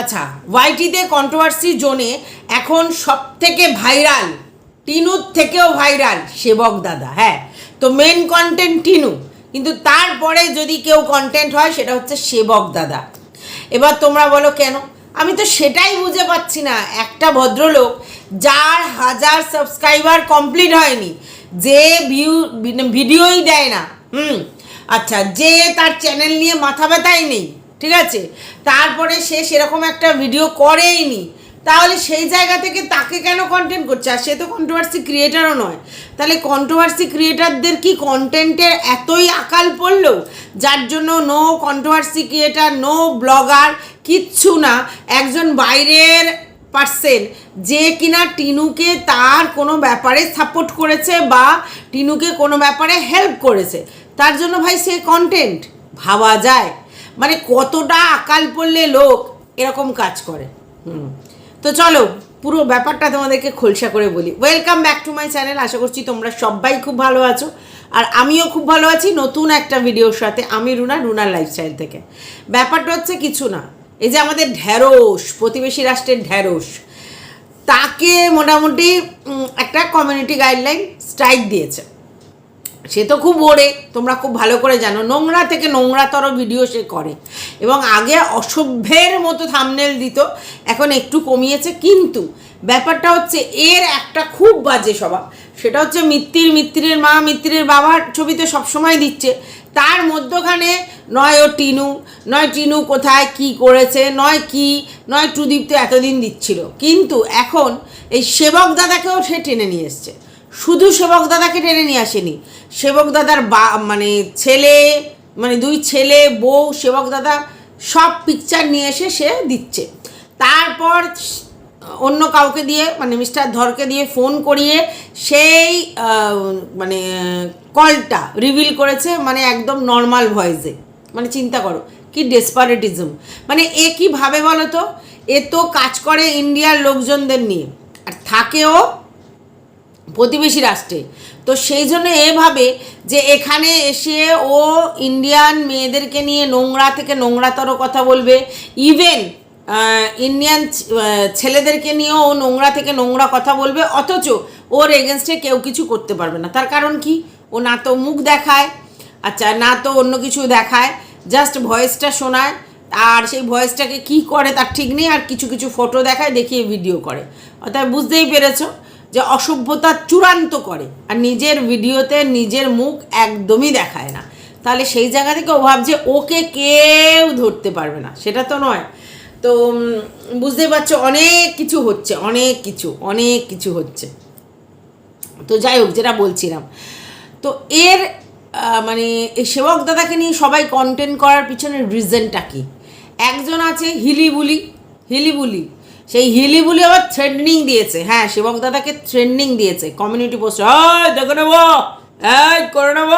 আচ্ছা ওয়াইটিতে কন্ট্রোভার্সি জোনে এখন সব থেকে ভাইরাল টিনুর থেকেও ভাইরাল সেবক দাদা হ্যাঁ। তো মেন কন্টেন্ট টিনু, কিন্তু তারপরে যদি কেউ কন্টেন্ট হয়, সেটা হচ্ছে সেবক দাদা। এবার তোমরা বলো কেন? আমি তো সেটাই বুঝে পাচ্ছি না। একটা ভদ্রলোক যার হাজার সাবস্ক্রাইবার কমপ্লিট হয়নি, যে ভিউ ভিডিওই দেয় না। হুম আচ্ছা যে তার চ্যানেল নিয়ে মাথা ব্যথাই নেই ঠিক আছে? তারপরে সে সেরকম একটা ভিডিও করেই নি তাহলে সেই জায়গা থেকে তাকে কেন কন্টেন্ট করছে? আর সে তো কন্ট্রোভার্সি ক্রিয়েটারও নয়। তাহলে কন্ট্রোভার্সি ক্রিয়েটারদের কি কন্টেন্টের এতই আকাল পড়ল? যার জন্য no controversy creator no blogger কিচ্ছু না। একজন বাইরের পার্সেন যে কিনা টিনুকে তার কোনো ব্যাপারে সাপোর্ট করেছে বা টিনুকে কোনো ব্যাপারে হেল্প করেছে। তার জন্য ভাই সে কন্টেন্ট ভাবা যায়। মানে কতটা আকাল পড়লে লোক এরকম কাজ করে। হুম। তো চলো, পুরো ব্যাপারটা তোমাদেরকে খোলসা করে বলি। Welcome back to my channel আশা করছি তোমরা সবাই খুব ভালো আছো। আর আমিও খুব ভালো আছি নতুন একটা ভিডিওর সাথে, আমি রুনা রুনার লাইফস্টাইল থেকে। ব্যাপারটা হচ্ছে কিছু না, এই যে আমাদের ঢ্যাঁড়স, প্রতিবেশী রাষ্ট্রের ঢ্যাঁড়স, তাকে মোটামুটি একটা কমিউনিটি গাইডলাইন স্ট্রাইক দিয়েছে। সে তো খুব ওড়ে, তোমরা খুব ভালো করে জানো। নোংরা থেকে নোংরাতর ভিডিও সে করে। এবং আগে অসভ্যের মতো থামনেল দিত, এখন একটু কমিয়েছে, কিন্তু ব্যাপারটা হচ্ছে এর একটা খুব বাজে স্বভাব। সেটা হচ্ছে মিত্তির মিত্তিরের মা মিত্তিরের বাবার ছবিতে সবসময় দিচ্ছে। তার মধ্যখানে নয় ও টিনু, নয় টিনু কোথায়, কি করেছে, নয় কি, নয় টুদীপ তো এতদিন দিচ্ছিল। কিন্তু এখন এই সেবক দাদাকেও সে টেনে নিয়ে এসছে। শুধু সেবক দাদাকে টেনে নিয়ে আসেনি। সেবক দাদার বা মানে ছেলে মানে দুই ছেলে, বউ, সেবক দাদা সব পিকচার নিয়ে এসে সে দিচ্ছে। তারপর অন্য কাউকে দিয়ে মানে মিস্টার ধরকে দিয়ে ফোন করিয়ে সেই মানে কলটা রিভিল করেছে মানে একদম নর্মাল ভয়েসে মানে চিন্তা করো, কি ডেসপারেটিজম মানে এ কি ভাবে বলো তো এ তো কাজ করে ইন্ডিয়ার লোকজনদের নিয়ে। আর থাকেও প্রতিবেশী রাষ্ট্রে। তো সেই জন্য এভাবে যে এখানে এসে ও ইন্ডিয়ান মেয়েদেরকে নিয়ে নোংরা থেকে নোংরাতর কথা বলবে ইভেন ইন্ডিয়ান ছেলেদেরকে নিয়েও ও নোংরা থেকে নোংরা কথা বলবে, অথচ ওর এগেনস্টে কেউ কিছু করতে পারবে না। তার কারণ কি? ও না তো মুখ দেখায় আচ্ছা না তো অন্য কিছু দেখায় জাস্ট ভয়েসটা শোনায়, আর সেই ভয়েসটাকে কি করে তার ঠিক নেই, আর কিছু কিছু ফটো দেখায়, দেখিয়ে ভিডিও করে। অর্থাৎ বুঝতেই পেরেছ যে অসভ্যতা চূড়ান্ত করে আর নিজের ভিডিওতে নিজের মুখ একদমই দেখায় না। তাহলে সেই জায়গা থেকে ও ভাবছে ওকে কেউ ধরতে পারবে না। সেটা তো নয়। তো উম, বুঝতেই পারছ অনেক কিছু হচ্ছে অনেক কিছু অনেক কিছু হচ্ছে। তো যাই হোক যেটা বলছিলাম। তো এর মানে এই সেবক দাদাকে নিয়ে সবাই কন্টেন্ট করার পিছনে রিজনটা কি? একজন আছে হিলিবুলি হিলিবুলি। সেই হিলিবুলি আবার থ্রেডনিং দিয়েছে। হ্যাঁ সেবক দাদাকে থ্রেডনিং দিয়েছে। কমিউনিটি পোস্ট এই, দেখে নেব। এই, করে নেব।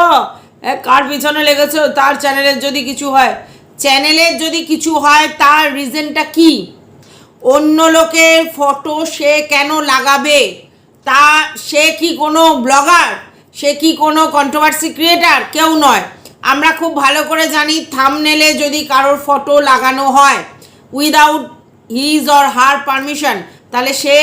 কার পিছনে লেগেছো? তার চ্যানেলের যদি কিছু হয়। চ্যানেলের যদি কিছু হয়, তার রিজনটা কি? অন্য লোকের ফটো সে কেন লাগাবে? তা, সে কি কোনো ব্লগার সে কি কোনো কন্ট্রোভার্সি ক্রিয়েটার কেউ নয়। আমরা খুব ভালো করে জানি থামনেলে যদি কারোর ফটো লাগানো হয় without his or her permission তাহলে সে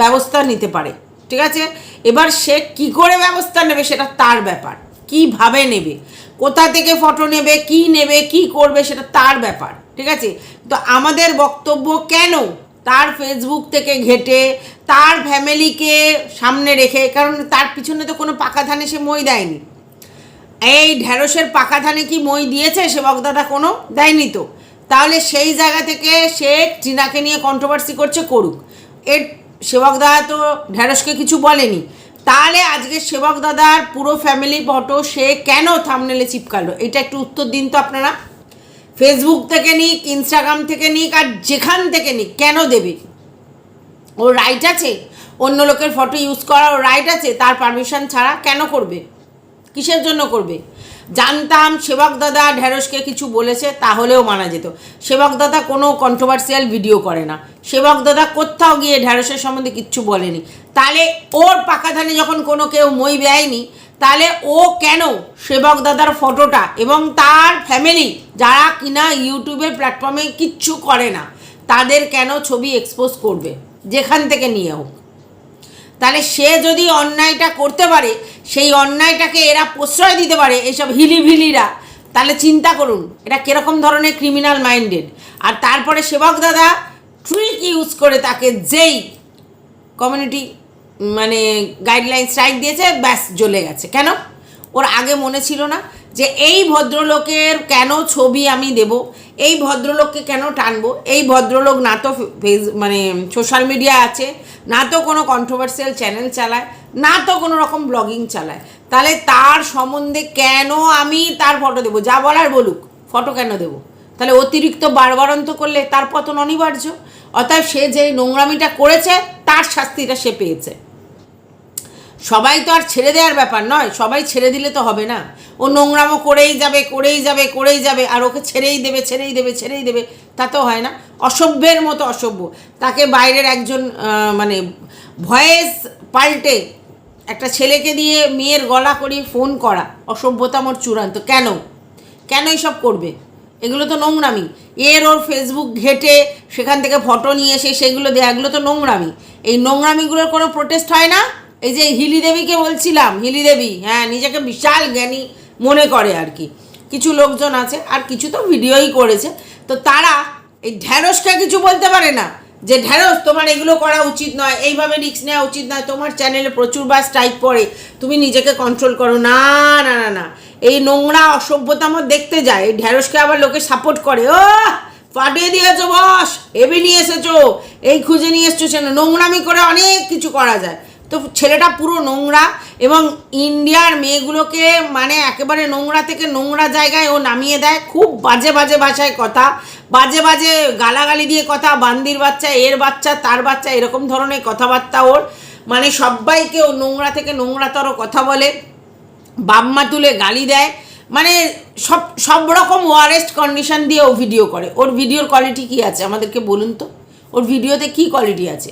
ব্যবস্থা নিতে পারে, ঠিক আছে? এবার সে কি করে ব্যবস্থা নেবে সেটা তার ব্যাপার, কীভাবে নেবে, কোথা থেকে ফটো নেবে, কি নেবে, কি করবে সেটা তার ব্যাপার, ঠিক আছে? তো আমাদের বক্তব্য কেন তার ফেসবুক থেকে ঘেটে, তার ফ্যামিলিকে সামনে রেখে, কারণ তার পিছনে তো কোনো পাকা ধানে সে মই দেয়নি। এই ঢ্যাঁড়সের পাকা ধানে কি মই দিয়েছে সে বক্তাটা কোনো দেয়নি তো। তাহলে সেই জায়গা থেকে সে টিনাকে নিয়ে কন্ট্রোভার্সি করছে করুক। এর সেবক দাদা তো ঢ্যাঁড়সকে কিছু বলেনি। তাহলে আজকে সেবক দাদার পুরো ফ্যামিলি ফটো সে কেন থামনেলে চিপকালো? এটা একটু উত্তর দিন তো আপনারা। ফেসবুক থেকে নিক ইনস্টাগ্রাম থেকে নিক, আর যেখান থেকে নিক, কেন দেবে? ওর রাইট আছে। অন্য লোকের ফটো ইউজ করার রাইট আছে। তার পারমিশন ছাড়া কেন করবে? কিসের জন্য করবে? জানতাম সেবক দাদা ঢেঁড়সকে কিছু বলেছে, তাহলেও মানা যেত। সেবক দাদা কোনো কন্ট্রোভার্সিয়াল ভিডিও করে না। সেবক দাদা কোথাও গিয়ে ঢেঁড়সের সম্বন্ধে কিচ্ছু বলেনি। তাহলে ওর পাকা ধানে যখন কোনো কেউ মই দেয়নি তাহলে ও কেন সেবক দাদার ফটোটা এবং তার ফ্যামিলি যারা কিনা ইউটিউবের প্ল্যাটফর্মে কিচ্ছু করে না, তাদের কেন ছবি এক্সপোজ করবে? যেখান থেকে নিয়ে হোক। তাহলে সে যদি অন্যায়টা করতে পারে সেই অন্যায়টাকে এরা প্রশ্রয় দিতে পারে এইসব হিলিভিলিরা। তাহলে চিন্তা করুন, এটা কীরকম ধরনের ক্রিমিনাল মাইন্ডেড আর তারপরে সেবক দাদা ট্রিক ইউজ করে তাকে যেই কমিউনিটি মানে গাইডলাইন স্ট্রাইক দিয়েছে, ব্যাস জ্বলে গেছে। কেন? ওর আগে মনে ছিল না যে এই ভদ্রলোকের কেন ছবি আমি দেব, এই ভদ্রলোককে কেন টানবো, এই ভদ্রলোক না তো ফেস মানে সোশ্যাল মিডিয়া আছে না তো কোনো কন্ট্রোভার্সিয়াল চ্যানেল চালায়, না তো কোনো রকম ব্লগিং চালায়। তাহলে তার সম্বন্ধে কেন আমি তার ফটো দেবো? যা বলার বলুক ফটো কেন দেবো? তাহলে অতিরিক্ত বারবারন্ত করলে তার পতন অনিবার্য। অর্থাৎ সে যে নোংরামিটা করেছে, তার শাস্তিটা সে পেয়েছে। সবাই তো আর ছেড়ে দেওয়ার ব্যাপার নয়, সবাই ছেড়ে দিলে তো হবে না। ও নোংরামো করেই যাবে করেই যাবে করেই যাবে, আর ওকে ছেড়েই দেবে ছেড়েই দেবে ছেড়েই দেবে, তা তো হয় না। অসভ্যের মতো অসভ্য। তাকে বাইরের একজন মানে ভয়েস পাল্টে একটা ছেলেকে দিয়ে মেয়ের গলা করিয়ে ফোন করা, অসভ্যতা মোর চূড়ান্ত। কেন? কেন এসব করবে? এগুলো তো নোংরামি। এর ওর ফেসবুক ঘেটে সেখান থেকে ফটো নিয়ে এসে সেগুলো দেয়া, এগুলো তো নোংরামি। এই নোংরামিগুলোর কোনো প্রোটেস্ট হয় না? এই যে হিলি দেবীকে বলছিলাম, হিলি দেবী হ্যাঁ নিজেকে বিশাল জ্ঞানী মনে করে আর কি। কিছু লোকজন আছে, আর কিছু তো ভিডিওই করেছে। তো তারা এই ঢ্যাঁড়সকে কিছু বলতে পারে না, যে ঢ্যাঁড়স, তোমার এগুলো করা উচিত নয়, এইভাবে রিস্ক নেওয়া উচিত নয়, তোমার চ্যানেলে প্রচুর বার স্ট্রাইক পড়ে, তুমি নিজেকে কন্ট্রোল করো। না না না না, এই নোংরা অসভ্যতা আমার দেখতে যায়, এই ঢ্যাঁড়সকে আবার লোকে সাপোর্ট করে। ও ফাটিয়ে দিয়েছ বস এবি নিয়ে এসেছ, এই খুঁজে নিয়ে এসছো সেটা নোংরামি করে অনেক কিছু করা যায়। তো ছেলেটা পুরো নোংরা এবং ইন্ডিয়ার মেয়েগুলোকে মানে একেবারে নোংরা থেকে নোংরা জায়গায় ও নামিয়ে দেয়। খুব বাজে বাজে ভাষায় কথা। বাজে বাজে গালাগালি দিয়ে কথা। বান্দির বাচ্চা, এর বাচ্চা, তার বাচ্চা, এরকম ধরনের কথাবার্তা ওর। মানে সবাইকে ও নোংরা থেকে নোংরাতর কথা বলে। বাম্মা তুলে গালি দেয়। মানে সব সব রকম ওয়ারেস্ট কন্ডিশন দিয়ে ও ভিডিও করে। ওর ভিডিওর কোয়ালিটি কী আছে আমাদেরকে বলুন তো? ওর ভিডিওতে কী কোয়ালিটি আছে?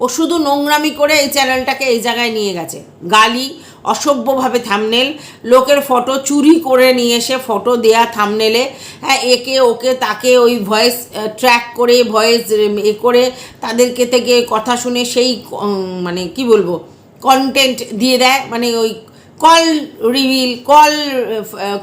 ও শুধু নোংরামি করে এই চ্যানেলটাকে এই জায়গায় নিয়ে গেছে। গালি, অসভ্যভাবে থামনেল লোকের ফটো চুরি করে নিয়ে এসে ফটো দেয়া থামনেলে হ্যাঁ একে ওকে তাকে ওই ভয়েস ট্র্যাক করে ভয়েস এ করে তাদেরকে থেকে কথা শুনে সেই মানে কি বলব কন্টেন্ট দিয়ে দেয়। মানে ওই কল রিভিল কল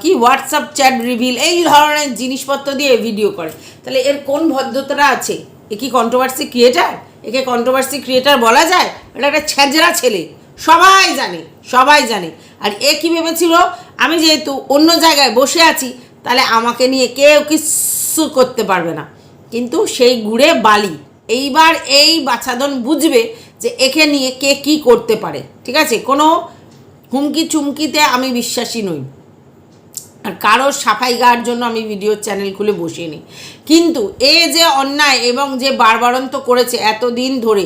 কি হোয়াটসঅ্যাপ চ্যাট রিভিল এই ধরনের জিনিসপত্র দিয়ে ভিডিও করে। তাহলে এর কোন ভদ্রতাটা আছে? এ কি কন্ট্রোভার্সি ক্রিয়েটার একে কন্ট্রোভার্সি ক্রিয়েটার বলা যায়, এটা একটা ছ্যাঁচড়া ছেলে। সবাই জানে সবাই জানে। আর এ কী ভেবেছিল? আমি যেহেতু অন্য জায়গায় বসে আছি, তাহলে আমাকে নিয়ে কেউ কিছু করতে পারবে না। কিন্তু সেই গুড়ে বালি। এইবার এই বাছাদন বুঝবে যে একে নিয়ে কে কি করতে পারে। ঠিক আছে? কোনো হুমকি চুমকিতে আমি বিশ্বাসী নই। আর কারোর সাফাই গাওয়ার জন্য আমি ভিডিও চ্যানেল খুলে বসিয়ে কিন্তু এ যে অন্যায় এবং যে বারবারন্ত করেছে এতদিন ধরে,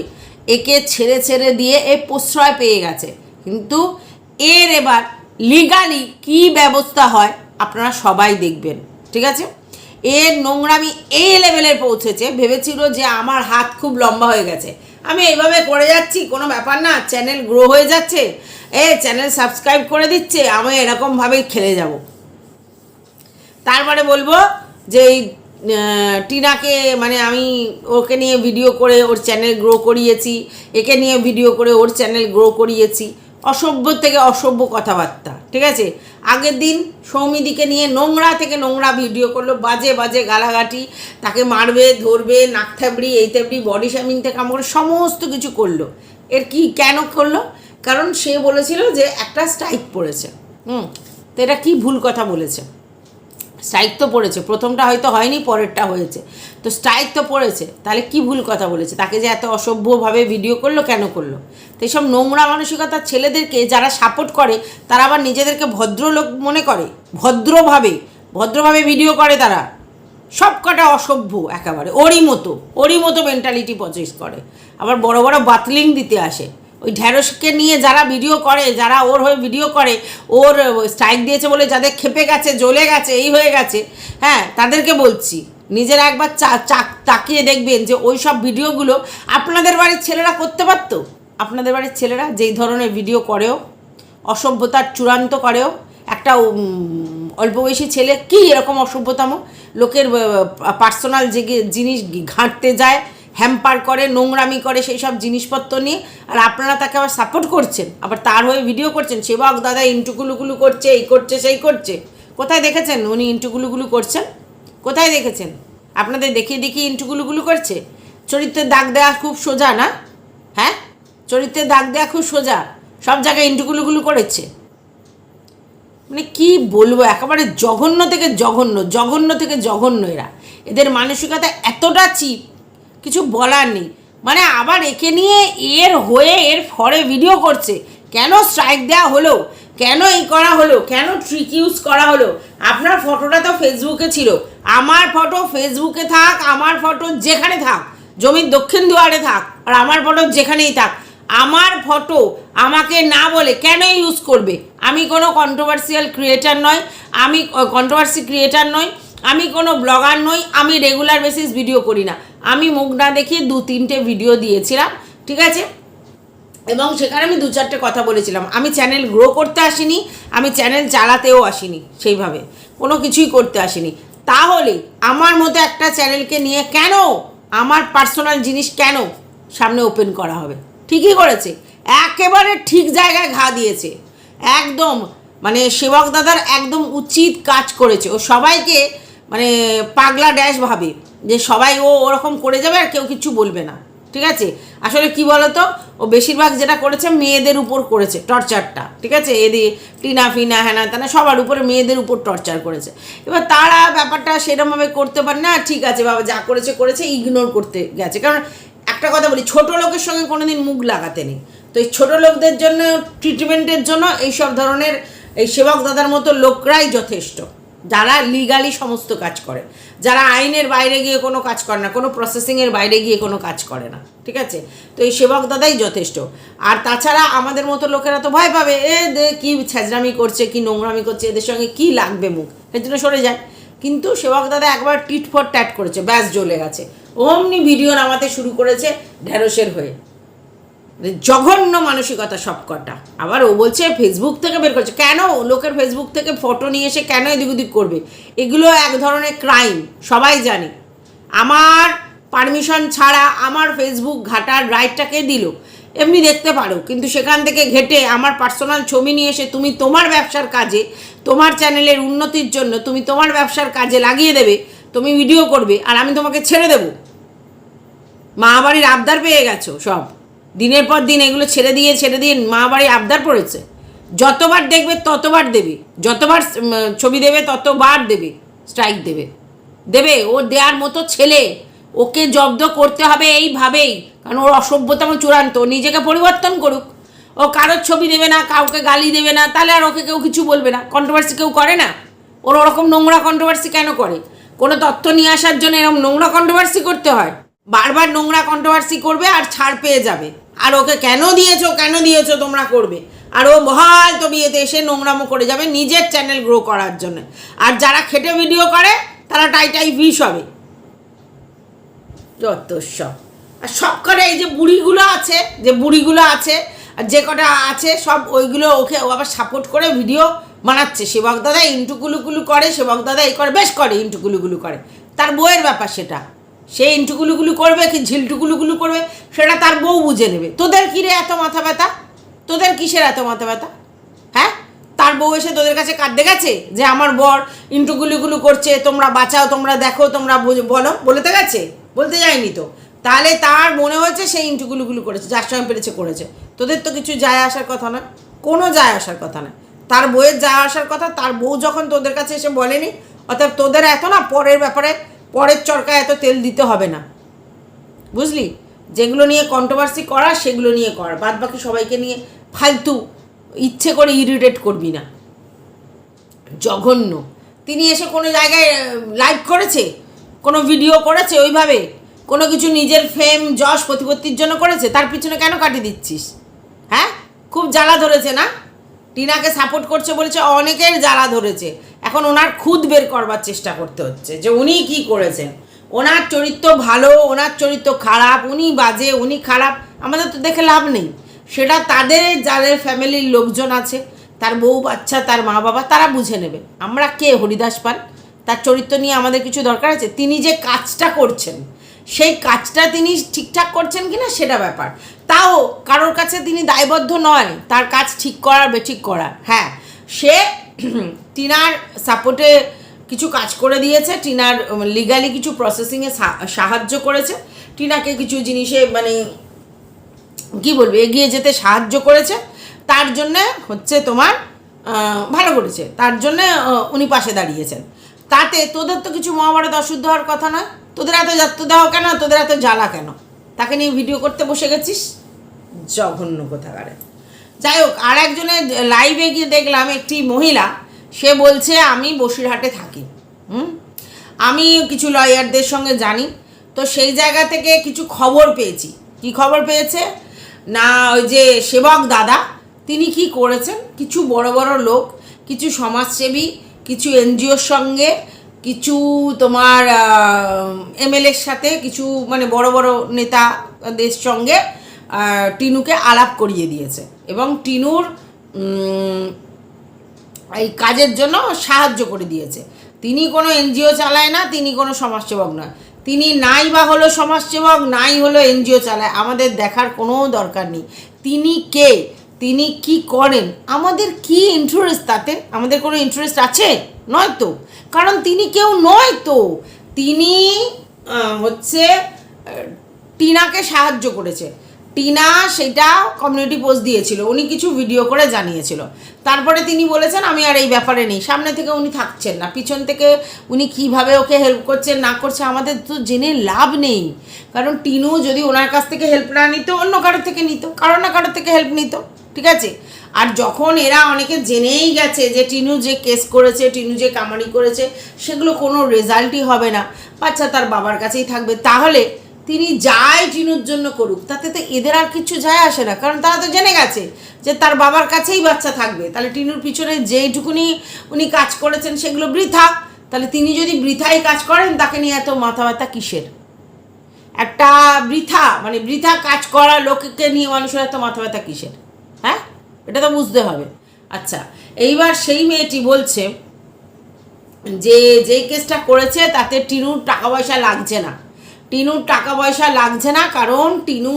একে ছেড়ে ছেড়ে দিয়ে এ প্রশ্রয় পেয়ে গেছে। কিন্তু এর এবার লিগালি কি ব্যবস্থা হয় আপনারা সবাই দেখবেন, ঠিক আছে? এর নোংরামি এই লেভেলের পৌঁছেছে। ভেবেছিল যে আমার হাত খুব লম্বা হয়ে গেছে। আমি এইভাবে করে যাচ্ছি, কোনো ব্যাপার না চ্যানেল গ্রো হয়ে যাচ্ছে, এ চ্যানেল সাবস্ক্রাইব করে দিচ্ছে, আমি এরকমভাবেই খেলে যাব। তারপরে বলব যে এই টিনাকে মানে আমি ওকে নিয়ে ভিডিও করে ওর চ্যানেল গ্রো করিয়েছি, একে নিয়ে ভিডিও করে ওর চ্যানেল গ্রো করিয়েছি, অসভ্য থেকে অসভ্য কথাবার্তা, ঠিক আছে? আগের দিন সৌমিদিকে নিয়ে নোংরা থেকে নোংরা ভিডিও করল, বাজে বাজে গালাগাটি, তাকে মারবে, ধরবে, নাক থাবড়ি, এই থাবড়ি বডি শ্যামিং থেকে কামড়ে সমস্ত কিছু করল। এর কি, কেন করল? কারণ সে বলেছিল যে একটা স্ট্রাইক পড়েছে, হুম? তো এটা কী ভুল কথা বলেছে? স্ট্রাইক তো পড়েছে। প্রথমটা হয়তো হয়নি, পরেরটা হয়েছে। তো স্ট্রাইক তো পড়েছে। তাহলে কি ভুল কথা বলেছে? তাকে যে এত অসভ্যভাবে ভিডিও করল, কেন করল? তো এইসব নোংরা মানসিকতার ছেলেদেরকে যারা সাপোর্ট করে, তারা আবার নিজেদেরকে ভদ্রলোক মনে করে? ভদ্রভাবে। ভদ্রভাবে ভিডিও করে তারা। সব কটা অসভ্য একেবারে। ওরই মতো। ওরই মতো মেন্টালিটি পচেস করে। আবার বড় বড় বাতলিং দিতে আসে। ওই ঢ্যাঁড়সকে নিয়ে যারা ভিডিও করে, যারা ওর হয়ে ভিডিও করে, ওর স্ট্রাইক দিয়েছে বলে যাদের খেপে গেছে, জ্বলে গেছে, এই হয়ে গেছে হ্যাঁ তাদেরকে বলছি, নিজেরা একবার চা, চা- তাকিয়ে দেখবেন যে ওই সব ভিডিওগুলো আপনাদের বাড়ির ছেলেরা করতে পারতো? আপনাদের বাড়ির ছেলেরা যেই ধরনের ভিডিও করেও, অসভ্যতার চূড়ান্ত করেও, একটা অল্প বয়সী ছেলে কি এরকম অসভ্যতম? লোকের পার্সোনাল যে জিনিস ঘাঁটতে যায় হ্যাম্পার করে, নোংরামি করে সেই সব জিনিসপত্র নিয়ে, আর আপনারা তাকে আবার সাপোর্ট করছেন। আবার তার হয়ে ভিডিও করছেন সেবক দাদা ইন্টুকুলুকুলু করছে, এই করছে, সেই করছে। কোথায় দেখেছেন উনি ইন্টুকুলুকুলু করছেন? কোথায় দেখেছেন? আপনাদের দেখিয়ে দেখিয়ে ইন্টুকুলুকুলু করছে? চরিত্রের দাগ দেওয়া খুব সোজা না? হ্যাঁ? চরিত্রের দাগ দেওয়া খুব সোজা। সব জায়গায় ইন্টুকুলুকুলু করেছে। মানে কি বলব, একেবারে জঘন্য থেকে জঘন্য জঘন্য থেকে জঘন্য এরা। এদের মানসিকতা এতটা চিপ কিছু বলার নেই। মানে আবার একে নিয়ে এর হয়ে এর ফরে ভিডিও করছে। কেন স্ট্রাইক দেওয়া হলো? কেন এই করা হলো? কেন ট্রিক ইউজ করা হলো? আপনার ফটোটা তো ফেসবুকে ছিল। আমার ফটো ফেসবুকে থাক, আমার ফটো যেখানে থাক। জমির দক্ষিণ দুয়ারে থাক, আর আমার ফটো যেখানেই থাক। আমার ফটো আমাকে না বলে কেন ইউজ করবে? আমি কোনো কন্ট্রোভার্সিয়াল ক্রিয়েটার নয়। আমি কন্ট্রোভার্সি ক্রিয়েটার নই। আমি কোনো ব্লগার নই, আমি রেগুলার বেসিস ভিডিও করি না। আমি মুখ না দেখিয়ে দু, তিনটে ভিডিও দিয়েছিলাম, ঠিক আছে? এবং সেখানে আমি দু, চারটে কথা বলেছিলাম। আমি চ্যানেল গ্রো করতে আসিনি, আমি চ্যানেল চালাতেও আসিনি সেইভাবে। কোনো কিছুই করতে আসিনি। তাহলে আমার মতো একটা চ্যানেলকে নিয়ে কেন আমার পার্সোনাল জিনিস কেন সামনে ওপেন করা হবে? ঠিকই করেছে। একেবারে ঠিক জায়গায় ঘা দিয়েছে। একদম মানে সেবক দাদার একদম উচিত কাজ করেছে। ও সবাইকে মানে পাগলা ড্যাশ ভাবে, যে সবাই ও ওরকম করে যাবে আর কেউ কিছু বলবে না, ঠিক আছে? আসলে কি বলতো? ও বেশিরভাগ যেটা করেছে মেয়েদের উপর করেছে টর্চারটা ঠিক আছে? এদি টিনা ফিনা হ্যানা তানা সবার উপরে মেয়েদের উপর টর্চার করেছে। এবার তারা ব্যাপারটা সেরকমভাবে করতে পারে না ঠিক আছে, বাবা যা করেছে করেছে ইগনোর করতে গেছে। কারণ একটা কথা বলি, ছোট লোকের সঙ্গে কোনোদিন মুখ লাগাতে নেই। তো এই ছোট লোকদের জন্য ট্রিটমেন্টের জন্য, এইসব ধরনের, এই সেবক দাদার মতো লোকরাই যথেষ্ট। যারা লিগালি সমস্ত কাজ করে। যারা আইনের বাইরে গিয়ে কোনো কাজ করে না, কোনো প্রসেসিংয়ের বাইরে গিয়ে কোনো কাজ করে না, ঠিক আছে? তো এই সেবক দাদাই যথেষ্ট। আর তাছাড়া আমাদের মতো লোকেরা তো ভয় পাবে, এ দে কী ছ্যাজরামি করছে, কি নোংরামি করছে, এদের সঙ্গে কি লাগবে মুখ? এর জন্য সরে যায়। কিন্তু সেবক দাদা একবার টিট ফর ট্যাট করেছে, ব্যাস জ্বলে গেছে। অমনি ভিডিও নামাতে শুরু করেছে ঢেঁড়সের হয়ে। জঘন্য মানসিকতা সবকটা। আবার ও বলছে ফেসবুক থেকে বের করছে। কেন? লোকের ফেসবুক থেকে ফটো নিয়ে এসে কেন এদিক ওদিক করবে? এগুলো এক ধরনের ক্রাইম সবাই জানে। আমার পারমিশন ছাড়া আমার ফেসবুক ঘাটার রাইটটাকে দিল? এমনি দেখতে পারো, কিন্তু সেখান থেকে ঘেটে আমার পার্সোনাল ছবি নিয়ে এসে তুমি তোমার ব্যবসার কাজে, তোমার চ্যানেলের উন্নতির জন্য তুমি তোমার ব্যবসার কাজে লাগিয়ে দেবে, তুমি ভিডিও করবে, আর আমি তোমাকে ছেড়ে দেবো। মা বাড়ির আবদার পেয়ে গেছো সব। দিনের পর দিন এগুলো ছেড়ে দিয়ে ছেড়ে দিয়ে মা বাড়ি আবদার পড়েছে। যতবার দেখবে ততবার দেবে। যতবার ছবি দেবে ততবার দেবে স্ট্রাইক দেবে। দেবে, ও দেওয়ার মতো ছেলে, ওকে জব্দ করতে হবে এইভাবেই। কারণ ওর অসভ্যতম চূড়ান্ত নিজেকে পরিবর্তন করুক। ও কারোর ছবি দেবে না, কাউকে গালি দেবে না, তাহলে আর ওকে কেউ কিছু বলবে না। কন্ট্রোভার্সি কেউ করে না। ওর ওরকম নোংরা কন্ট্রোভার্সি কেন করে? কোনো তথ্য নিয়ে আসার জন্য এরকম নোংরা কন্ট্রোভার্সি করতে হয়। বারবার নোংরা কন্ট্রোভার্সি করবে আর ছাড় পেয়ে যাবে। আর ওকে কেন দিয়েছ কেন দিয়েছ তোমরা করবে? আর ও বহাল তো বিয়েতে এসে নোংরামো করে যাবে নিজের চ্যানেল গ্রো করার জন্য। আর যারা খেটে ভিডিও করে, তারা টাইটাই ভিস হবে। যত সব। আর সব করে এই যে বুড়িগুলো আছে, যে বুড়িগুলো আছে, আর যে কটা আছে, সব ওইগুলো ওকে ও আবার সাপোর্ট করে ভিডিও বানাচ্ছে। সেবক দাদা ইন্টুকুলুকুলু করে, সেবক দাদা এই করে, বেশ করে ইন্টুকুলুকুলু করে। তার বউয়ের ব্যাপার সেটা। সে ইন্টুকুলুকুলু করবে কি ঝিলটুকুলুকুলু করবে, সেটা তার বউ বুঝে নেবে। তোদের কি রে এত মাথা ব্যথা? তোদের কিসের এত মাথা ব্যথা? হ্যাঁ? তার বউ এসে তোদের কাছে কাঁদতে গেছে যে আমার বর ইন্টুকুলুকুলু করছে, তোমরা বাঁচাও, তোমরা দেখো, তোমরা বলো বলতে গেছে? বলতে যায়নি তো। তাহলে তার মনে হয়েছে সেই ইন্টুকুলুকুলু করেছে, যার সঙ্গে পেরেছে করেছে। তোদের তো কিছু যায় আসার কথা না কোনো যায় আসার কথা না তার বইয়ের যায় আসার কথা, তার বউ যখন তোদের কাছে এসে বলেনি, অর্থাৎ তোদের এত না পরের ব্যাপারে পরের চরকায় এত তেল দিতে হবে না। বুঝলি? যেগুলো নিয়ে কন্ট্রোভার্সি করা, সেগুলো নিয়ে কর। বাদ বাকি সবাইকে নিয়ে ফালতু ইচ্ছে করে ইরিটেট করবি না। জঘন্য। তিনি এসে কোনো জায়গায় লাইভ করেছে? কোনো ভিডিও করেছে ওইভাবে? কোনো কিছু নিজের ফেম যশ, প্রতিপত্তির জন্য করেছে? তার পিছনে কেন কাটিয়ে দিচ্ছিস? হ্যাঁ? খুব জ্বালা ধরেছে না? টিনাকে সাপোর্ট করছে বলেছে, অনেকের জ্বালা ধরেছে। এখন ওনার খুদ বের করবার চেষ্টা করতে হচ্ছে যে উনি কি করেছেন। ওনার চরিত্র ভালো, ওনার চরিত্র খারাপ, উনি বাজে, উনি খারাপ, আমাদের তো দেখে লাভ নেই। সেটা তাদের যাদের ফ্যামিলির লোকজন আছে, তার বউ বাচ্চা, তার মা বাবা, তারা বুঝে নেবে। আমরা কে? হরিদাস পাল। তার চরিত্র নিয়ে আমাদের কিছু দরকার আছে? তিনি যে কাজটা করছেন সেই কাজটা তিনি ঠিকঠাক করছেন কি না সেটা ব্যাপার। তাও কারোর কাছে তিনি দায়বদ্ধ নয় তার কাজ ঠিক করার বেঠিক করার। হ্যাঁ সে টিনার সাপোর্টে কিছু কাজ করে দিয়েছে, টিনার লিগালি কিছু প্রসেসিংয়ে সাহায্য করেছে। টিনাকে কিছু জিনিসে মানে কি বলব, এগিয়ে যেতে সাহায্য করেছে। তার জন্যে হচ্ছে তোমার ভালো করেছে তার জন্যে উনি পাশে দাঁড়িয়েছেন। তাতে তোদের তো কিছু মহাভারত অশুদ্ধ হওয়ার কথা নয়। তোদের এত যাত্রদাহ কেন? তোদের এত জ্বালা কেন? তাকে নিয়ে ভিডিও করতে বসে গেছিস? জঘন্য কোথাকারে। যাই হোক, আর একজনের লাইভে গিয়ে দেখলাম একটি মহিলা, সে বলছে, আমি বসিরহাটে থাকি। হুম? আমি কিছু লয়ারদের সঙ্গে জানি। তো সেই জায়গা থেকে কিছু খবর পেয়েছি। কি খবর পেয়েছে? না, ওই যে সেবক দাদা, তিনি কি করেছেন? কিছু বড় বড় লোক, কিছু সমাজসেবী, কিছু এনজিওর সঙ্গে কিছু তোমার এমএলএর সাথে কিছু মানে বড় বড় নেতাদের সঙ্গে টিনুকে আলাপ করিয়ে দিয়েছে। এবং টিনুর এই কাজের জন্য সাহায্য করে দিয়েছে। তিনি কোনো এনজিও চালায় না, তিনি কোনো সমাজসেবক নয়। তিনি নাই বা হলো সমাজসেবক, নাই হলো এনজিও চালায়, আমাদের দেখার কোনো দরকার নেই। তিনি কে? তিনি কি করেন? আমাদের কি ইন্টারেস্ট তাতে? আমাদের কোনো ইন্টারেস্ট আছে? নয় তো। কারণ তিনি কেউ নয় তো। তিনি হচ্ছে টিনাকে সাহায্য করেছে। টিনা সেটা কমিউনিটি পোস্ট দিয়েছিল, উনি কিছু ভিডিও করে জানিয়েছিল। তারপরে তিনি বলেছেন, আমি আর এই ব্যাপারে নেই। সামনে থেকে উনি থাকছেন না। পিছন থেকে উনি কীভাবে ওকে হেল্প করছেন, না করছে, আমাদের তো জেনে লাভ নেই। কারণ টিনু যদি ওনার কাছ থেকে হেল্প না নিত, অন্য কারোর থেকে নিত কারও না কারোর থেকে হেল্প নিত। ঠিক আছে? আর যখন এরা অনেকে জেনেই গেছে যে টিনু যে কেস করেছে, টিনু যে কামারি করেছে, সেগুলো কোনো রেজাল্টই হবে না। বাচ্চা তার বাবার কাছেই থাকবে। তাহলে তিনি যাই টিনুর জন্য করুক, তাতে তো এদের আর কিছু যায় আসে না। কারণ তারা তো জেনে গেছে যে তার বাবার কাছেই বাচ্চা থাকবে। তাহলে টিনুর পিছনে যেইটুকুনি উনি কাজ করেছেন, সেগুলো বৃথা। তাহলে তিনি যদি বৃথাই কাজ করেন, তাকে নিয়ে এত মাথা ব্যথা কিসের? একটা বৃথা মানে বৃথা কাজ করা লোককে নিয়ে মানুষের এত মাথা ব্যথা কিসের? হ্যাঁ? এটা তো বুঝতে হবে। আচ্ছা এইবার সেই মেয়েটি বলছে যে যেই কেসটা করেছে তাতে টিনুর টাকা পয়সা লাগছে না। টিনুর টাকা পয়সা লাগছে না কারণ টিনু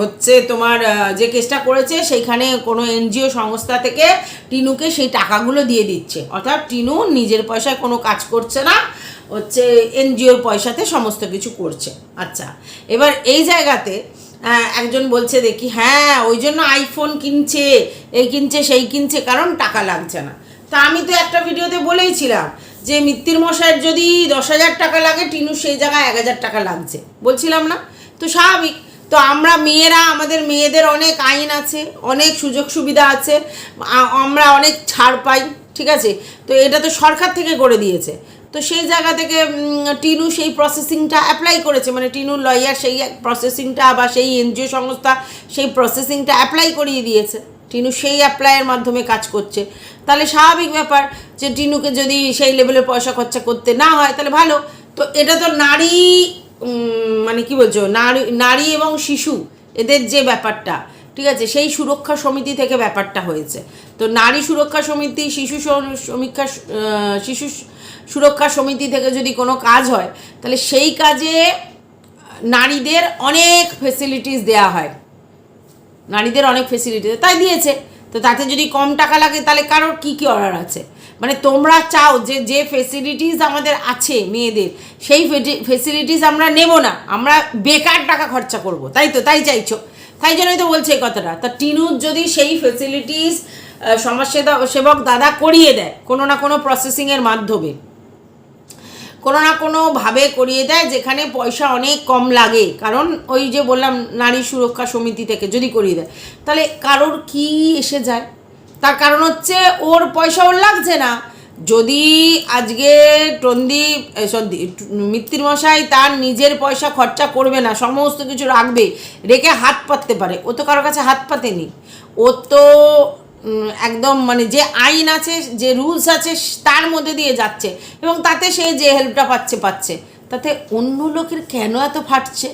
হচ্ছে তোমার যে কেসটা করেছে সেইখানে কোনো এনজিও সংস্থা থেকে টিনুকে সেই টাকাগুলো দিয়ে দিচ্ছে। অর্থাৎ টিনু নিজের পয়সায় কোনো কাজ করছে না, হচ্ছে এনজিওর পয়সাতে সমস্ত কিছু করছে। আচ্ছা এবার এই জায়গাতে একজন বলছে দেখি হ্যাঁ ওই জন্য আইফোন কিনছে এই কিনছে, সেই কিনছে, কারণ টাকা লাগছে না। তা আমি তো একটা ভিডিওতে বলেইছিলাম যে মিত্তির মশাইয়ের যদি দশ হাজার টাকা লাগে, টিনু সেই জায়গায় এক হাজার টাকা লাগছে। বলছিলাম না? তো স্বাভাবিক। তো আমরা মেয়েরা, আমাদের মেয়েদের অনেক আইন আছে, অনেক সুযোগ সুবিধা আছে আমরা অনেক ছাড় পাই, ঠিক আছে? তো এটা তো সরকার থেকে করে দিয়েছে। তো সেই জায়গা থেকে টিনু সেই প্রসেসিংটা অ্যাপ্লাই করেছে। মানে টিনুর লয়ার সেই প্রসেসিংটা বা সেই এনজিও সংস্থা সেই প্রসেসিংটা অ্যাপ্লাই করিয়ে দিয়েছে। টিনু সেই অ্যাপ্লাইয়ের মাধ্যমে কাজ করছে। তাহলে স্বাভাবিক ব্যাপার যে টিনুকে যদি সেই লেভেলের পয়সা খরচা করতে না হয়, তাহলে ভালো। তো এটা তো নারী মানে কি বলছো? নারী নারী এবং শিশু, এদের যে ব্যাপারটা ঠিক আছে? সেই সুরক্ষা সমিতি থেকে ব্যাপারটা হয়েছে। তো নারী সুরক্ষা সমিতি, শিশু সমীক্ষা শিশু সুরক্ষা সমিতি থেকে যদি কোনো কাজ হয়, তাহলে সেই কাজে নারীদের অনেক ফেসিলিটিস দেওয়া হয়। নারীদের অনেক ফেসিলিটি তাই দিয়েছে। তো তাতে যদি কম টাকা লাগে, তাহলে কারোর কী কী অর্ডার আছে? মানে তোমরা চাও যে যে ফেসিলিটিস আমাদের আছে মেয়েদের, সেই ফেসিলিটিস আমরা নেব না। আমরা বেকার টাকা খরচা করব। তাই তো? তাই চাইছো? তাই জন্যই তো বলছে এই কথাটা। তা টিনুর যদি সেই ফেসিলিটিস সমাজসেবা সেবক দাদা করিয়ে দেয়, কোনো না কোনো প্রসেসিংয়ের মাধ্যমে, কোনো না কোনোভাবে করিয়ে দেয়, যেখানে পয়সা অনেক কম লাগে, কারণ ওই যে বললাম নারী সুরক্ষা সমিতি থেকে যদি করিয়ে দেয়, তাহলে কারোর কি এসে যায়? তার কারণ হচ্ছে ওর পয়সা ওর লাগছে না। যদি আজকে টন্দীপ মিত্তির মশাই তার নিজের পয়সা খরচা করবে না, সমস্ত কিছু রাখবে, রেখে হাত পাততে পারে, ও তো কারোর কাছে হাত পাতেনি। ও তো একদম মানে যে আইন আছে, যে রুলস আছে, তার মধ্যে দিয়ে যাচ্ছে এবং তাতে সে যে হেল্পটা পাচ্ছে পাচ্ছে। তাতে অন্য লোকের কেন এত ফাটছে?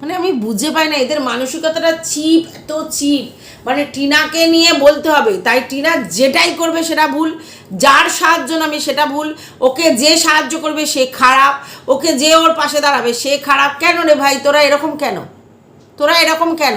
মানে আমি বুঝে পাই না, এদের মানসিকতাটা চিপ, এত চিপ। মানে টিনাকে নিয়ে বলতে হবে, তাই টিনা যেটাই করবে সেটা ভুল, যার সাহায্য নামে সেটা ভুল, ওকে যে সাহায্য করবে সে খারাপ, ওকে যে ওর পাশে দাঁড়াবে সে খারাপ। কেন রে ভাই, তোরা এরকম কেন? তোরা এরকম কেন?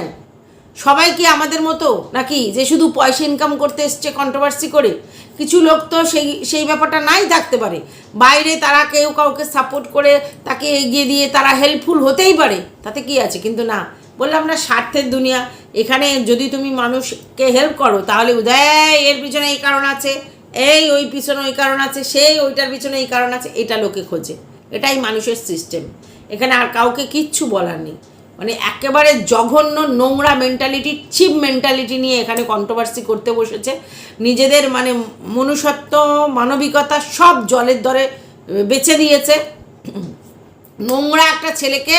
সবাই কি আমাদের মতো? নাকি যে শুধু পয়সা ইনকাম করতে এসছে কন্ট্রোভার্সি করে? কিছু লোক তো সেই সেই ব্যাপারটা নাই থাকতে পারে। বাইরে তারা কেউ কাউকে সাপোর্ট করে তাকে এগিয়ে দিয়ে তারা হেল্পফুল হতেই পারে। তাতে কি আছে? কিন্তু না, বললাম না স্বার্থের দুনিয়া। এখানে যদি তুমি মানুষকে হেল্প করো, তাহলে উদয়, এর পিছনে এই কারণ আছে, এই ওই পিছনে ওই কারণ আছে, সেই ওইটার পিছনে এই কারণ আছে, এটা লোকে খোঁজে। এটাই মানুষের সিস্টেম এখানে আর কাউকে কিচ্ছু বলার নেই। মানে একেবারে জঘন্য নোংরা মেন্টালিটি চিপ মেন্টালিটি নিয়ে এখানে কন্ট্রোভার্সি করতে বসেছে। নিজেদের মানে মনুষ্যত্ব, মানবিকতা সব জলের দরে বেছে দিয়েছে নোংরা একটা ছেলেকে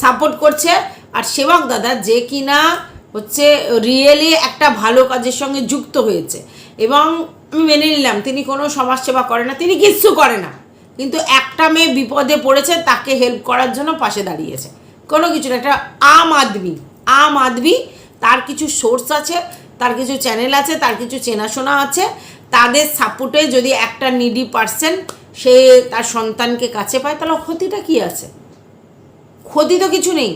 সাপোর্ট করছে। আর সেবক দাদা যে কিনা হচ্ছে রিয়েলি একটা ভালো কাজের সঙ্গে যুক্ত হয়েছে। এবং আমি মেনে নিলাম, তিনি কোনো সমাজসেবা করে না, তিনি কিচ্ছু করে না। কিন্তু একটা মেয়ে বিপদে পড়েছে, তাকে হেল্প করার জন্য পাশে দাঁড়িয়েছে। কোনো কিছু না, একটা আম আদমি। আম আদমি, তার কিছু সোর্স আছে, তার কিছু চ্যানেল আছে, তার কিছু চেনাশোনা আছে, তাদের সাপোর্টে যদি একটা নিডি পার্সন সে তার সন্তানকে কাছে পায়, তাহলে ক্ষতিটা কি আছে? ক্ষতি তো কিছু নেই।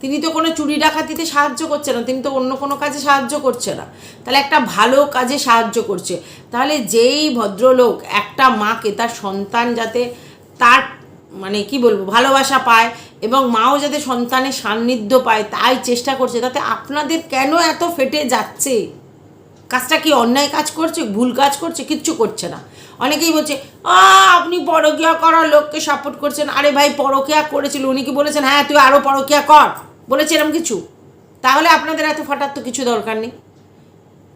তিনি তো কোনো চুরি ডাকাতিতে সাহায্য করছে না, তিনি তো অন্য কোনো কাজে সাহায্য করছে না। তাহলে একটা ভালো কাজে সাহায্য করছে। তাহলে যেই ভদ্রলোক একটা মাকে, তার সন্তান যাতে তার মানে কি বলব, ভালোবাসা পায় এবং মাও যাতে সন্তানের সান্নিধ্য পায়, তাই চেষ্টা করছে। তাতে আপনাদের কেন এত ফেটে যাচ্ছে? কাজটা কি অন্যায় কাজ করছে? ভুল কাজ করছে? কিচ্ছু করছে না। অনেকেই বলছে, আ, আপনি পরকিয়া করার লোককে সাপোর্ট করছেন। আরে ভাই, পরকিয়া করেছিল। উনি কি বলেছেন হ্যাঁ তুই আরও পরকিয়া কর। বলেছে এরকম কিছু? তাহলে আপনাদের এত ফাটার তো কিছু দরকার নেই।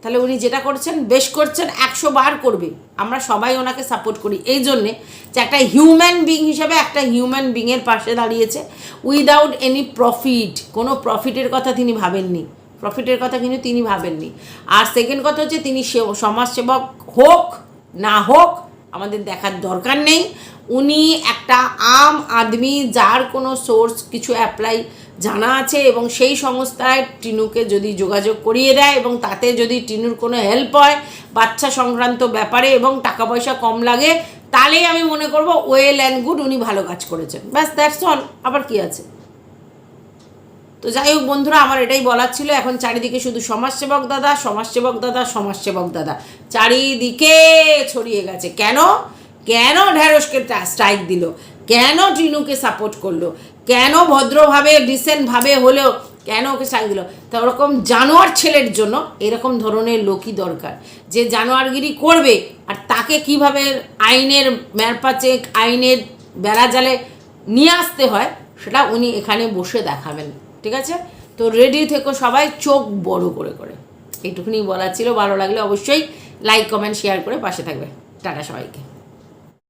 তাহলে উনি যেটা করছেন, বেশ করছেন, একশো বার করবে। আমরা সবাই ওনাকে সাপোর্ট করি। এই জন্যে যে একটা হিউম্যান বিং হিসাবে একটা হিউম্যান বিংয়ের পাশে দাঁড়িয়েছে। উইদাউট এনি প্রফিট কোনো প্রফিটের কথা তিনি ভাবেননি। প্রফিটের কথা কিন্তু তিনি ভাবেননি। আর সেকেন্ড কথা হচ্ছে, তিনি সে- সমাজসেবক হোক, না হোক, আমাদের দেখার দরকার নেই। উনি একটা আম আদমি, যার কোনো সোর্স কিছু অ্যাপ্লাই জানা আছে এবং সেই সংস্থায় টিনুকে যদি যোগাযোগ করিয়ে দেয় এবং তাতে যদি টিনুর কোনো হেল্প হয় বাচ্চা সংক্রান্ত ব্যাপারে এবং টাকা পয়সা কম লাগে, তাহলেই আমি মনে করব ওয়েল অ্যান্ড গুড উনি ভালো কাজ করেছেন। ব্যাস দ্যাটস অল আবার কি আছে? তো যাই হোক বন্ধুরা, আমার এটাই বলার ছিল। এখন চারিদিকে শুধু সমাজসেবক দাদা সমাজসেবক দাদা সমাজসেবক দাদা। চারিদিকে ছড়িয়ে গেছে। কেন? কেন ঢ্যাঁড়সকে স্ট্রাইক দিল? কেন টিনুকে সাপোর্ট করল? কেন ভদ্রভাবে ডিসেন্টভাবে হলেও কেন ওকে স্ট্রাইক দিল? তা ওরকম জানোয়ার ছেলের জন্য এরকম ধরনের লোকই দরকার। যে জানোয়ারগিরি করবে আর তাকে কীভাবে আইনের ম্যারপাচেক আইনের বেড়াজালে নিয়ে আসতে হয়, সেটা উনি এখানে বসে দেখাবেন। ঠিক আছে? তো রেডি থেকো সবাই, চোখ বড় করে করে। এইটুকুনি বলার ছিল। ভালো লাগলে অবশ্যই লাইক কমেন্ট শেয়ার করে পাশে থাকবে। টাটা সবাইকে।